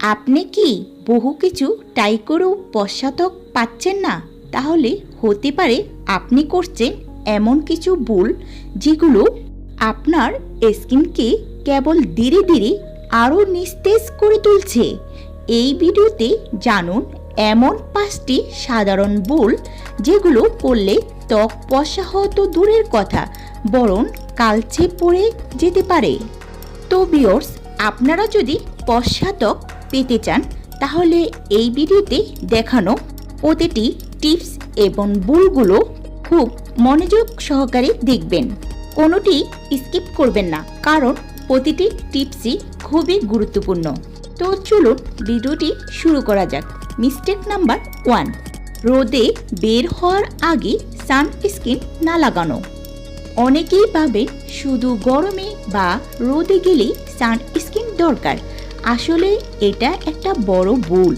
আপনি কি বহু কিছু ট্রাই করেও পশ্চাতক পাচ্ছেন না? তাহলে হতে পারে আপনি করছেন এমন কিছু ভুল যেগুলো আপনার স্কিনকে কেবল ধীরে ধীরে আরও নিস্তেজ করে তুলছে। এই ভিডিওতে জানুন এমন পাঁচটি সাধারণ ভুল যেগুলো করলে ত্বক পশা হওয়া তো দূরের কথা, বরং কালচে পড়ে যেতে পারে। তো বিয়র্স আপনারা যদি পশ্চাতক পেতে চান, তাহলে এই ভিডিওতে দেখানো প্রতিটি টিপস এবং ভুলগুলো খুব মনোযোগ সহকারে দেখবেন। কোনোটি স্কিপ করবেন না, কারণ প্রতিটি টিপসই খুবই গুরুত্বপূর্ণ। তো চলুন ভিডিওটি শুরু করা যাক। মিস্টেক নাম্বার ওয়ান, রোদে বের হওয়ার আগে সানস্ক্রিন না লাগানো। অনেকেই ভাবে শুধু গরমে বা রোদে গেলেই সানস্ক্রিন দরকার আসলে এটা একটা বড় ভুল।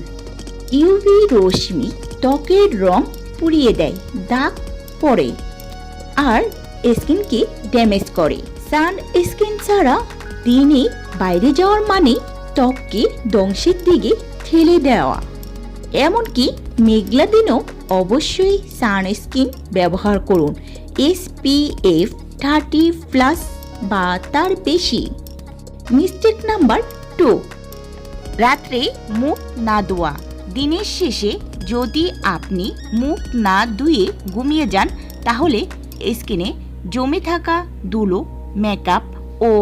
ইউভি রশ্মি ত্বকের রং পুড়িয়ে দেয়, দাগ পড়ে আর স্কিনকে ড্যামেজ করে। সানস্ক্রিন ছাড়া দিনে বাইরে যাওয়ার মানে ত্বককে ধ্বংসের দিকে ঠেলে দেওয়া। এমনকি মেঘলা দিনও অবশ্যই সানস্ক্রিন ব্যবহার করুন। এসপিএফ থার্টি প্লাস বা তার বেশি। মিস্টেক নাম্বার টু রাত্রে মুখ না ধোয়া। দিনের শেষে যদি আপনি মুখ না ধুয়ে ঘুমিয়ে যান, তাহলে স্কিনে জমে থাকা ধুলো মেকআপ ও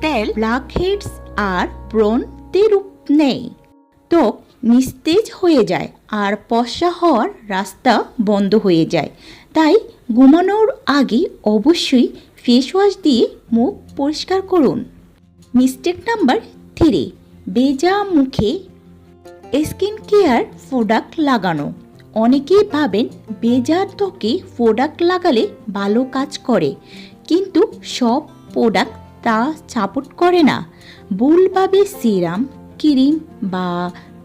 তেল ব্ল্যাক হেডস আর ব্রণতে রূপ নেয় ত্বক নিস্তেজ হয়ে যায় আর পশা হওয়ার রাস্তা বন্ধ হয়ে যায়। তাই ঘুমানোর আগে অবশ্যই ফেস ওয়াশ দিয়ে মুখ পরিষ্কার করুন। মিস্টেক নাম্বার থ্রি বেজা মুখে স্কিন কেয়ার প্রোডাক্ট লাগানো। অনেকেই ভাবেন বেজার ত্বকে প্রোডাক্ট লাগালে ভালো কাজ করে, কিন্তু সব প্রোডাক্ট তা সাপোর্ট করে না। ভুলভাবে সিরাম, ক্রিম বা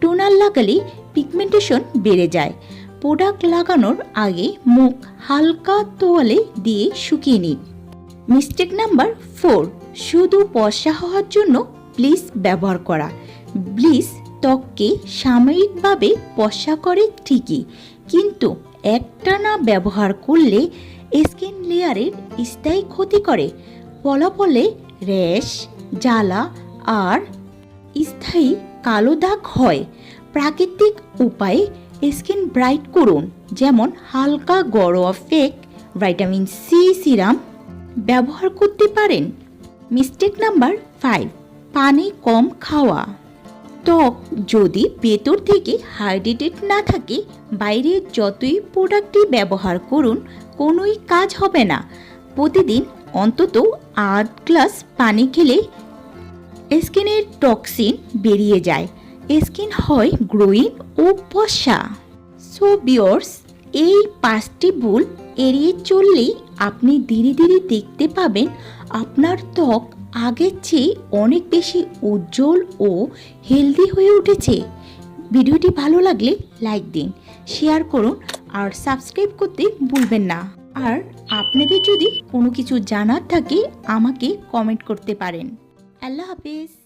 টোনার লাগালে পিগমেন্টেশন বেড়ে যায়। প্রোডাক্ট লাগানোর আগে মুখ হালকা তোয়ালে দিয়ে শুকিয়ে নিন। মিস্টেক নাম্বার ফোর, শুধু বর্ষা হওয়ার জন্য ব্লিচ ব্যবহার করা। ব্লিস ত্বককে সাময়িকভাবে বর্ষা করে ঠিকই, কিন্তু একটানা ব্যবহার করলে স্কিন লেয়ারের স্থায়ী ক্ষতি করে। ফলাফলে র্যাশ, জ্বালা আর স্থায়ী কালো দাগ হয়। প্রাকৃতিক উপায়ে স্কিন ব্রাইট করুন, যেমন হালকা গরোয়া ফেক ভাইটামিন সি সিরাম ব্যবহার করতে পারেন। Mistake number five. পানি কম খাওয়া। ত্বক যদি ভেতর থেকে হাইড্রেটেড না থাকে, বাইরে যতই প্রোডাক্টই ব্যবহার করুন, কোনোই কাজ হবে না। প্রতিদিন অন্তত আট গ্লাস পানি খেলে স্কিনের টক্সিন বেরিয়ে যায়। স্কিন হয় গ্রোয়িং ও পশা সো বিয়র্স এই পাঁচটি ভুল এড়িয়ে চললেই আপনি ধীরে ধীরে দেখতে পাবেন আপনার ত্বক আগের চেয়ে অনেক বেশি উজ্জ্বল ও হেলদি হয়ে উঠেছে। ভিডিওটি ভালো লাগলে লাইক দিন, শেয়ার করুন, আর সাবস্ক্রাইব করতে ভুলবেন না। আর আপনাদের যদি কোনো কিছু জানার থাকে, আমাকে কমেন্ট করতে পারেন। আল্লাহ হাফিজ।